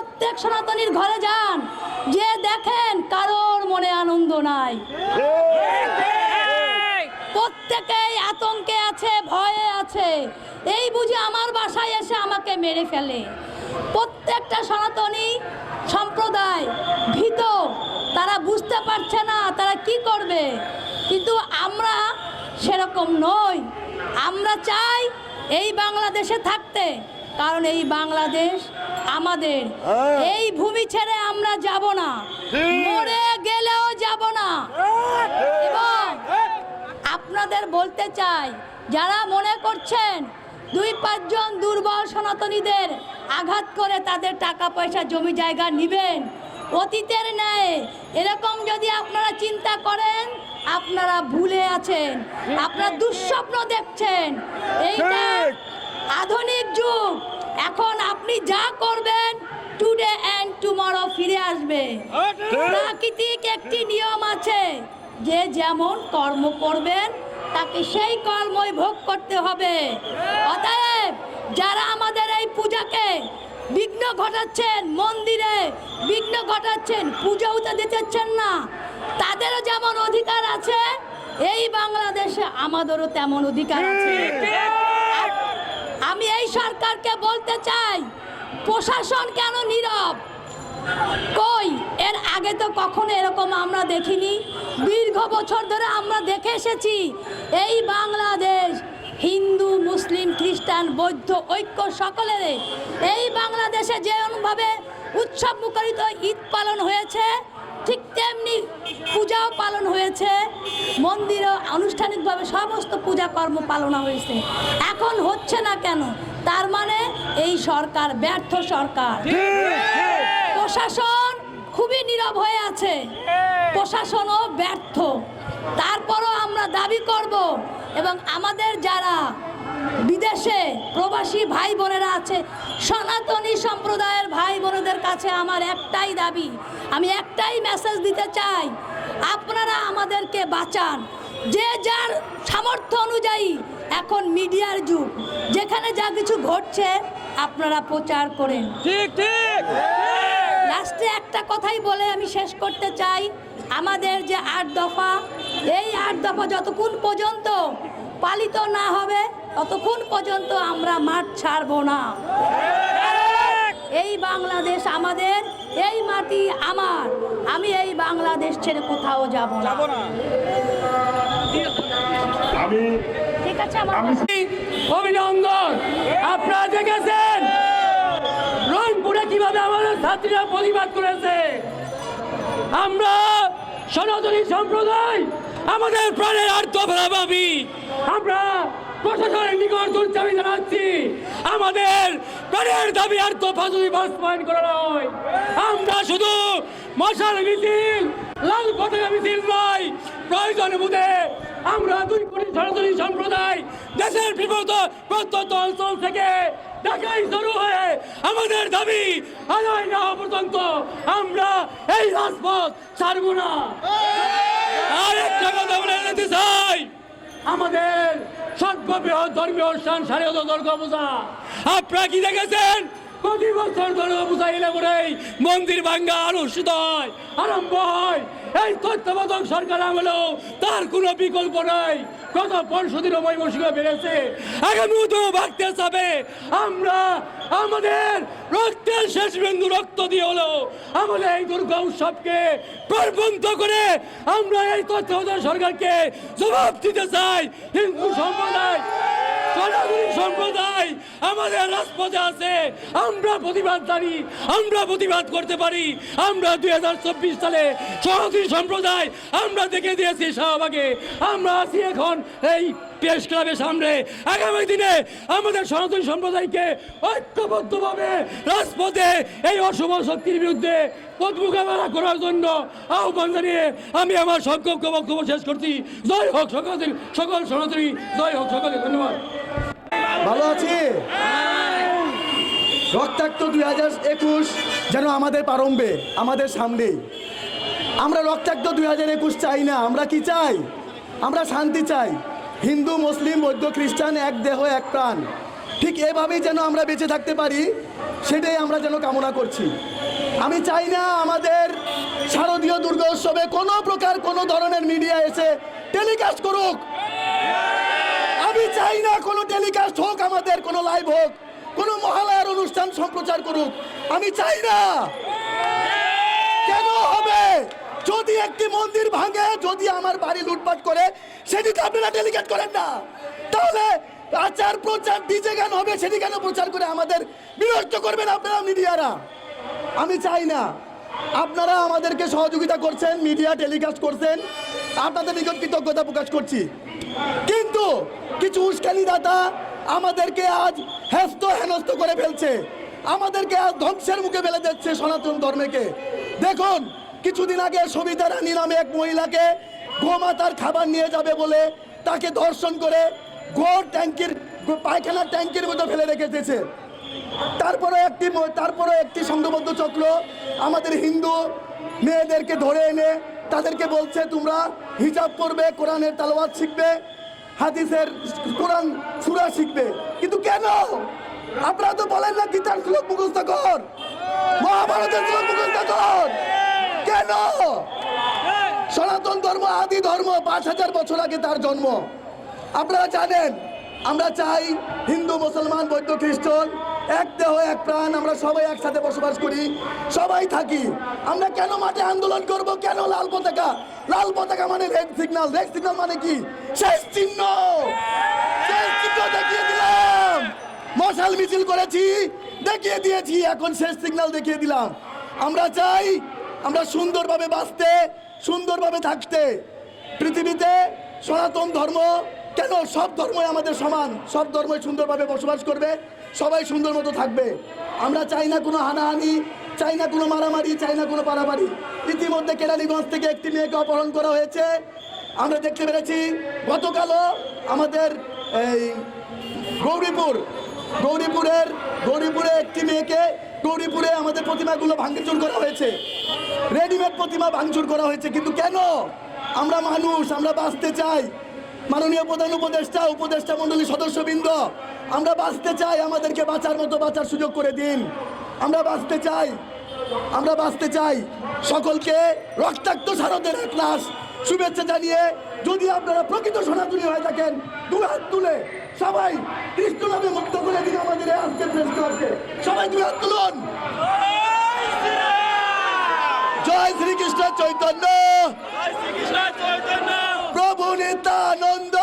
প্রত্যেক সনাতনীর ঘরে যান, যে দেখেন কারোর মনে আনন্দ নাই। প্রত্যেকেই আতঙ্কে আছে, ভয়ে আছে। এই বুঝি আমার বাসায় এসে আমাকে মেরে ফেলে। প্রত্যেকটা সনাতনী সম্প্রদায় ভীত। তারা বুঝতে পারছে না তারা কি করবে। কিন্তু আমরা সেরকম নই। আমরা চাই এই বাংলাদেশে থাকতে। কারণ এই বাংলাদেশ আমাদের। এই ভূমি ছেড়ে আমরা যাব না। মরে গেলেও যাব না। এবং আপনাদের বলতে চাই যারা মনে করছেন দুই পাঁচজন দুর্বল সনাতনীদের আঘাত করে তাদের টাকা পয়সা জমি জায়গা নিবেন অতীতের ন্যায় এরকম যদি আপনারা চিন্তা করেন আপনারা ভুলে আছেন আপনারা দুঃস্বপ্ন দেখছেন। এইটা আধুনিক যুগ। এখন আপনি যা করবেন টুডে অ্যান্ড টুমরো ফিরে আসবে। প্রাকৃতিক একটি নিয়ম আছে, যে যেমন কর্ম করবেন, তাকে সেই কর্মই ভোগ করতে হবে। অতএব, যারা আমাদের এই পূজাকে বিঘ্ন ঘটাচ্ছেন, মন্দিরে বিঘ্ন ঘটাচ্ছেন, পুজো উঠে দিতেছেন না, তাদেরও যেমন অধিকার আছে, এই বাংলাদেশে আমাদেরও তেমন অধিকার আছে। আমি এই সরকারকে বলতে চাই, প্রশাসন কেন নীরব? কই? এর আগে তো কখনো এরকম আমরা দেখিনি। দীর্ঘ বছর ধরে আমরা দেখে এসেছি, এই বাংলাদেশ হিন্দু, মুসলিম, খ্রিস্টান, বৌদ্ধ, ঐক্য সকলের, এই বাংলাদেশে যেমনভাবে উৎসব মুখরিত ঈদ পালন হয়েছে ঠিক তেমনি পূজাও পালন হয়েছে। মন্দিরও আনুষ্ঠানিকভাবে সমস্ত পূজা কর্ম পালন হয়েছে। এখন হচ্ছে না কেন? তার মানে এই সরকার ব্যর্থ সরকার। প্রশাসন খুবই নীরব হয়ে আছে। প্রশাসনও ব্যর্থ। তারপরও আমরা দাবি করব এবং আমাদের যারা বিদেশে প্রবাসী ভাই বোনেরা আছে সনাতনী সম্প্রদায়ের ভাই বোনেদের কাছে আমার একটাই দাবি আমি একটাই মেসেজ দিতে চাই আপনারা আমাদেরকে বাঁচান। যে যার সামর্থ্য অনুযায়ী এখন মিডিয়ার যুগ যেখানে যা কিছু ঘটছে আপনারা প্রচার করেন। ঠিক ঠিক লাস্টে একটা কথাই বলে আমি শেষ করতে চাই আমাদের যে আট দফা এই আট দফা যতক্ষণ পর্যন্ত পালিত না হবে ততক্ষণ পর্যন্ত আমরা মাঠ ছাড়বো না। এই বাংলাদেশ আমাদের এই মাটি আমার। আমি এই বাংলাদেশ ছেড়ে কোথাও যাব না। আমি ঠিক আছে অভিনন্দন। আপনারা দেখেছেন? রংপুরে কীভাবে আমাদের ছাত্রীরা প্রতিবাদ করেছে? আমরা সনাতনী সম্প্রদায় আমাদের প্রাণের আর্থ ভাবি আমরা প্রশাসনের নিকট দুর্চাবি জানাচ্ছি, আমাদের প্রাণের দাবি আর্থ ফাঁসি বাস্তবায়ন করা নয়। আমরা শুধু মশাল মিছিল, লাল পতাকা মিছিল নয়, প্রয়োজন বুঝে আমরা দুই কোটি সনাতনী সম্প্রদায়, দেশের বিপদ প্রত্যন্ত অঞ্চল থেকে ঢাকায় শুরু হয়ে আমাদের দাবি আদায় না পর্যন্ত আমরা এই রাজপথ ছাড়ব না। আর একটা কথা বলে যেতে চাই। আমাদের সর্ববৃহৎ ধর্মীয় অনুষ্ঠান শারীয় দুর্গা পূজা আপনারা কি দেখেছেন? প্রতি বছর পূজা এলে পরেই মন্দির ভাঙ্গা অনুষ্ঠিত হয়, আরম্ভ হয়। এই তত্ত্বাবধায়ক সরকার আমলেও তার কোনো বিকল্প নাই। গত পরশু দিন ময়মনসিংহ বেড়েছে। আগামী তো ভাগতে যাবে আমরা আমাদের রক্তের শেষ বিন্দু রক্ত দিয়ে হলো আমাদের এই দুর্গা উৎসবকে প্রবন্ধ করে আমরা এই তত্ত্বাবধায়ক সরকারকে জবাব দিতে চাই। হিন্দু সম্প্রদায় সনাতনী সম্প্রদায় আমাদের রাজপথে আছে। আমরা প্রতিবাদ জানি, আমরা প্রতিবাদ করতে পারি। আমরা দুই হাজার চব্বিশ সালে সনাতনী সম্প্রদায় আমরা দেখে দিয়েছি শাহবাগে। আমরা আছি এখন এই প্রেস ক্লাবের সামনে আগামী দিনে আমাদের সনাতনী সম্প্রদায়কে ঐক্যবদ্ধভাবে রাজপথে এই অশুভ শক্তির বিরুদ্ধে পথ মোকাবেলা করার জন্য আহ্বান জানিয়ে আমি আমার সংক্ষিপ্ত বক্তব্য শেষ করছি। জয় হোক সকল সকল সনাতনী, জয় হোক সকলে ধন্যবাদ। ভালো আছি? রক্তাক্ত দুই হাজার একুশ যেন আমাদের প্রারম্ভে, আমাদের সামনেই আমরা রক্তাক্ত দুই হাজার একুশ চাই না, আমরা কি চাই? আমরা শান্তি চাই। হিন্দু, মুসলিম, বৌদ্ধ, খ্রিস্টান, এক দেহ, এক প্রাণ। ঠিক এভাবেই যেন আমরা বেঁচে থাকতে পারি, সেটাই আমরা যেন কামনা করছি। আমি চাই না আমাদের শারদীয় দুর্গা উৎসবে কোনো প্রকার কোনো ধরনের মিডিয়া এসে টেলিকাস্ট করুক। আমি চাই না কোনো টেলিকাস্ট হোক, আমাদের কোনো লাইভ হোক, কোনো মহালয়ার অনুষ্ঠান সম্প্রচার করুক। আমি চাই না। যদি একটি মন্দির ভাঙে, যদি আমার বাড়ি লুটপাট করে তো আপনারা টেলিকাস্ট করেন না। তাহলে আচার প্রচার ডিজে গান হবে, সেটি কেন প্রচার করে আমাদের বিরক্ত করবেন আপনারা মিডিয়ারা? আমি চাই না। আপনারা আমাদেরকে সহযোগিতা করছেন, মিডিয়া টেলিকাস্ট করছেন, আপনাদের নিকট কৃতজ্ঞতা প্রকাশ করছি। কিন্তু কিছু উস্কানি দাতা আমাদেরকে আজ হেস্ত হেনস্ত করে ফেলছে। আমাদেরকে আজ ধ্বংসের মুখে ফেলে দিচ্ছে সনাতন ধর্মকে। দেখুন কিছুদিন আগে সবিতা রানী নামে এক মহিলাকে গোমাতার খাবার নিয়ে যাবে বলে তাকে ধর্ষণ করে গোর ট্যাঙ্কির, পায়খানার ট্যাঙ্কির মধ্যে ফেলে রেখে দিয়েছে তারপরে একটি তারপরে একটি সংঘবদ্ধ চক্র আমাদের হিন্দু মেয়েদেরকে ধরে এনে তাদেরকে বলছে, তোমরা হিজাব করবে কোরআনের তালোয়াত শিখবে, হাদিসের কোরআন সুরা শিখবে। কিন্তু কেন? আপনারা তো বলেন না, গীতার শ্লোক মুখস্থ কর মহাভারতের শ্লোক মুখস্থ কর কেন সনাতন ধর্ম, আদি ধর্ম, পাঁচ হাজার বছর আগে তার জন্ম। আপনারা জানেন, আমরা চাই হিন্দু, মুসলমান, বৌদ্ধ, খ্রিস্টান, এক দেহ, এক প্রাণ, আমরা সবাই একসাথে বসবাস করি, সবাই থাকি। আমরা কেন মাঠে আন্দোলন করব? কেন লাল পতাকা? লাল পতাকা মানে রেড সিগনাল রেড সিগন্যাল মানে কি? শেষ চিহ্ন! শেষ চিহ্ন দেখিয়ে দিলাম। মশাল মিছিল করেছি, দেখিয়ে দিয়েছি, এখন শেষ সিগনাল দেখিয়ে দিলাম। আমরা চাই, আমরা সুন্দরভাবে বাঁচতে সুন্দরভাবে থাকতে। পৃথিবীতে সনাতন ধর্ম কেন? সব ধর্মই আমাদের সমান। সব ধর্মই সুন্দরভাবে বসবাস করবে। সবাই সুন্দর মতো থাকবে। আমরা চাই না কোনো হানাহানি, চাই না কোনো মারামারি, চাই না কোনো পারামারি ইতিমধ্যে কেরানীগঞ্জ থেকে একটি মেয়েকে অপহরণ করা হয়েছে। আমরা দেখতে পেরেছি, গতকালও আমাদের এই গৌরীপুর, গৌরীপুরের, গৌরীপুরে একটি মেয়েকে গৌরীপুরে আমাদের প্রতিমাগুলো ভাঙচুর করা হয়েছে। রেডিমেড প্রতিমা ভাঙচুর করা হয়েছে, কিন্তু কেন? আমরা মানুষ, আমরা বাঁচতে চাই। মাননীয় প্রধান উপদেষ্টা উপদেষ্টা মণ্ডলী সদস্যবৃন্দ, আমরা বাঁচতে চাই, আমাদেরকে বাঁচার মতো বাঁচার সুযোগ করে দিন। আমরা বাঁচতে চাই, আমরা বাঁচতে চাই। সকলকে রক্তাক্ত শারদের এক শুভেচ্ছা জানিয়ে যদি আপনারা প্রকৃত সনাতনী হয়ে থাকেন দু হাত তুলে সবাই কৃষ্ণ নামে মুক্ত করে দিন আমাদের এই আজকের প্রেস ক্লাবকে সবাই হাত তুলুন। জয় শ্রীকৃষ্ণ চৈতন্য। প্রভু নিত্যানন্দ।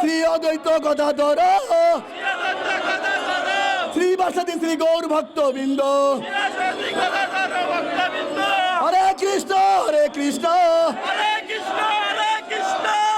শ্রী অদ্বৈত গদাধর। শ্রী বাসাদি শ্রী গৌর ভক্ত বৃন্দ হরে কৃষ্ণ হরে কৃষ্ণ।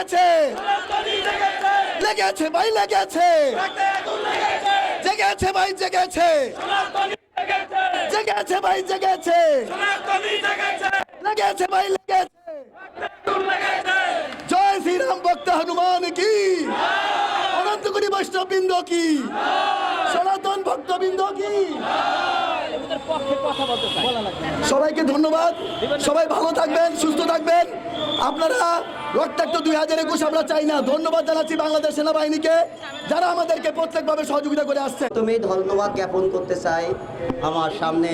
রে জেগেছে লেগেছে ভাই, লেগেছে। জেগেছে ভাই, জেগেছে। জেগেছে ভাই, জেগেছে। লেগেছে ভাই, লেগেছে। জয় শ্রীরাম ভক্ত হনুমান কি? অনন্ত কোটি বৈষ্ণববৃন্দ কি? সনাতন ভক্তবৃন্দ কি? সবাইকে ধন্যবাদ। সবাই ভালো থাকবেন সুস্থ থাকবেন। আপনারা রক্তাক্ত দুই হাজার একুশ আমরা চাই না। ধন্যবাদ জানাচ্ছি বাংলাদেশ সেনাবাহিনীকে যারা আমাদেরকে প্রত্যেকভাবে সহযোগিতা করে আসছে। তুমি ধন্যবাদ জ্ঞাপন করতে চাই আমার সামনে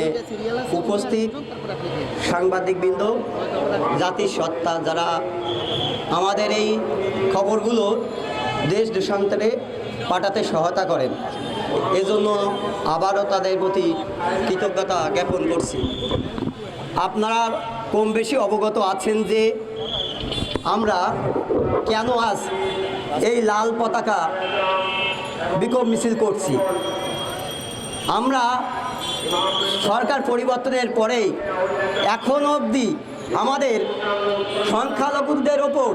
উপস্থিত সাংবাদিকবৃন্দ জাতির সত্তা যারা আমাদের এই খবরগুলো দেশ দেশান্তরে পাঠাতে সহায়তা করেন। এজন্য আবারও তাদের প্রতি কৃতজ্ঞতা জ্ঞাপন করছি। আপনারা কম বেশি অবগত আছেন যে আমরা কেন আজ এই লাল পতাকা বিক্ষোভ মিছিল করছি। আমরা সরকার পরিবর্তনের পরেই এখন অবধি আমাদের সংখ্যালঘুদের ওপর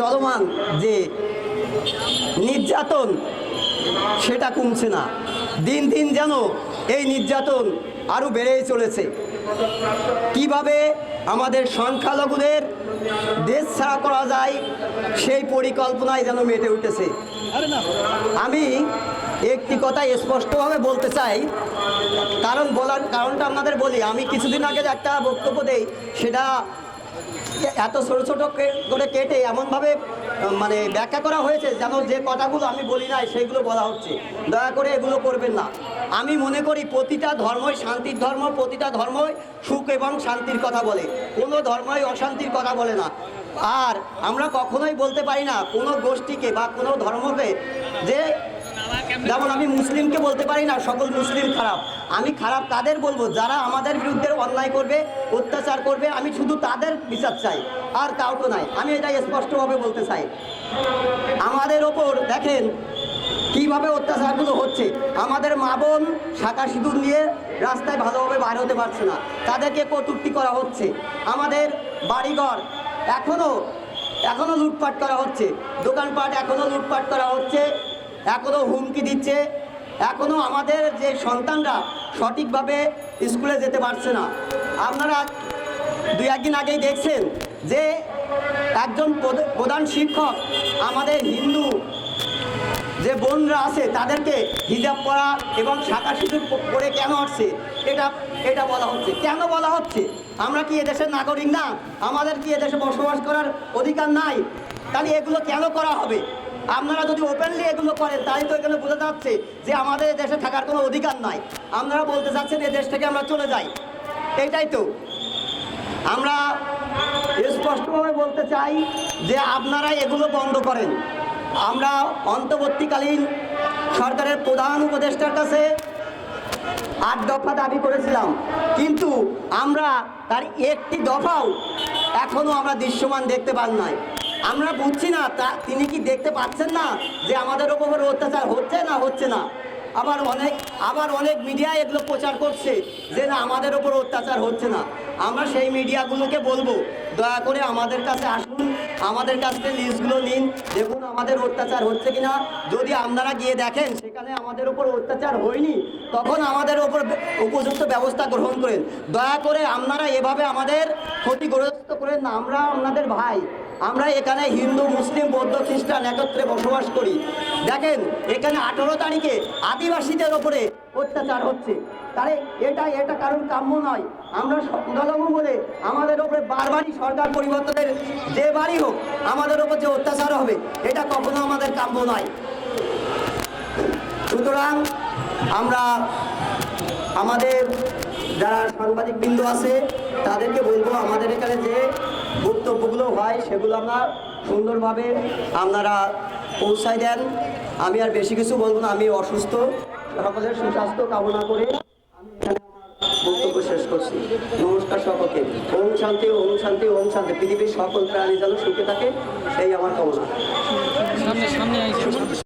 চলমান যে নির্যাতন সেটা কমছে না। দিন দিন যেন এই নির্যাতন আরও বেড়েই চলেছে। কীভাবে আমাদের সংখ্যালঘুদের দেশ ছাড়া করা যায় সেই পরিকল্পনায় যেন মেটে উঠেছে। আমি একটি কথা স্পষ্টভাবে বলতে চাই। কারণ বলার কারণটা আপনাদের বলি। আমি কিছুদিন আগে একটা বক্তব্য দেই, সেটা এত ছোট ছোট করে কেটে এমনভাবে মানে ব্যাখ্যা করা হয়েছে যেন যে কথাগুলো আমি বলি নাই সেগুলো বলা হচ্ছে। দয়া করে এগুলো করবেন না। আমি মনে করি প্রতিটা ধর্মই শান্তির ধর্ম, প্রতিটা ধর্মই সুখ এবং শান্তির কথা বলে। কোনো ধর্মই অশান্তির কথা বলে না। আর আমরা কখনোই বলতে পারি না কোনো গোষ্ঠীকে বা কোনো ধর্মকে যে যেমন আমি মুসলিমকে বলতে পারি না, সকল মুসলিম খারাপ। আমি খারাপ তাদের বলব? যারা আমাদের বিরুদ্ধে অন্যায় করবে, অত্যাচার করবে, আমি শুধু তাদের বিচার চাই, আর কাউকে নাই আমি এটা স্পষ্টভাবে বলতে চাই। আমাদের ওপর দেখেন কীভাবে অত্যাচারগুলো হচ্ছে। আমাদের মা বোন শাখা সিঁদুর নিয়ে রাস্তায় ভালোভাবে বার হতে পারছে না। তাদেরকে কটুক্তি করা হচ্ছে। আমাদের বাড়িঘর এখনও এখনও লুটপাট করা হচ্ছে। দোকানপাট এখনও লুটপাট করা হচ্ছে। এখনও হুমকি দিচ্ছে। এখনও আমাদের যে সন্তানরা সঠিকভাবে স্কুলে যেতে পারছে না। আপনারা দুই একদিন আগেই দেখছেন যে একজন প্রধ- প্রধান শিক্ষক, আমাদের হিন্দু যে বোনরা আছে, তাদেরকে হিজাব পরা এবং শাখা প- পরে কেন আসছে? এটা এটা বলা হচ্ছে। কেন বলা হচ্ছে? আমরা কি এদেশের নাগরিক না? আমাদের কি এদেশে বসবাস করার অধিকার নাই? তাহলে এগুলো কেন করা হবে? আপনারা যদি ওপেনলি এগুলো করেন তাই তো এখানে বোঝা যাচ্ছে যে আমাদের দেশে থাকার কোনো অধিকার নাই। আপনারা বলতে চাচ্ছেন এ দেশ থেকে আমরা চলে যাই। এটাই তো। আমরা স্পষ্টভাবে বলতে চাই যে আপনারা এগুলো বন্ধ করেন। আমরা অন্তর্বর্তীকালীন সরকারের প্রধান উপদেষ্টার কাছে আট দফা দাবি করেছিলাম। কিন্তু আমরা তার একটি দফাও এখনও আমরা দৃশ্যমান দেখতে পান নাই। আমরা বুঝছি না, তা তিনি কি দেখতে পাচ্ছেন না যে আমাদের ওপর অত্যাচার হচ্ছে না হচ্ছে না? আবার অনেক আবার অনেক মিডিয়া এগুলো প্রচার করছে যে না, আমাদের ওপর অত্যাচার হচ্ছে না। আমরা সেই মিডিয়াগুলোকে বলব, দয়া করে আমাদের কাছে আসুন, আমাদের কাছ লিস্টগুলো নিন, দেখুন আমাদের অত্যাচার হচ্ছে কিনা। যদি আপনারা গিয়ে দেখেন সেখানে আমাদের উপর অত্যাচার হয়নি, তখন আমাদের ওপর উপযুক্ত ব্যবস্থা গ্রহণ করেন। দয়া করে আপনারা এভাবে আমাদের ক্ষতিগ্রস্ত করেন না, আমরা আপনাদের ভাই। আমরা এখানে হিন্দু, মুসলিম, বৌদ্ধ, খ্রিস্টান একত্রে বসবাস করি। দেখেন, এখানে আঠেরো তারিখে আদিবাসীদের ওপরে অত্যাচার হচ্ছে। তাহলে এটা এটা কারণ কাম্য নয়। আমরা সংখ্যালঘু বলে আমাদের ওপরে বারবারই সরকার পরিবর্তনের যে বাড়ি হোক, আমাদের ওপর যে অত্যাচার হবে, এটা কখনো আমাদের কাম্য নয়। সুতরাং আমরা আমাদের যারা সাংবাদিক বিন্দু আছে, তাদেরকে বলব আমাদের এখানে যে বক্তব্যগুলো হয়, সেগুলো আমরা সুন্দরভাবে আপনারা পৌঁছায় দেন। আমি আর বেশি কিছু বলব না, আমি অসুস্থ। সকলের সুস্বাস্থ্য কামনা করে আমি এখানে বক্তব্য শেষ করছি। নমস্কার সকলকে। ওম শান্তি ওম শান্তি ওম শান্তি। পৃথিবীর সকল প্রাণী যেন সুখে থাকে, সেই আমার কামনা।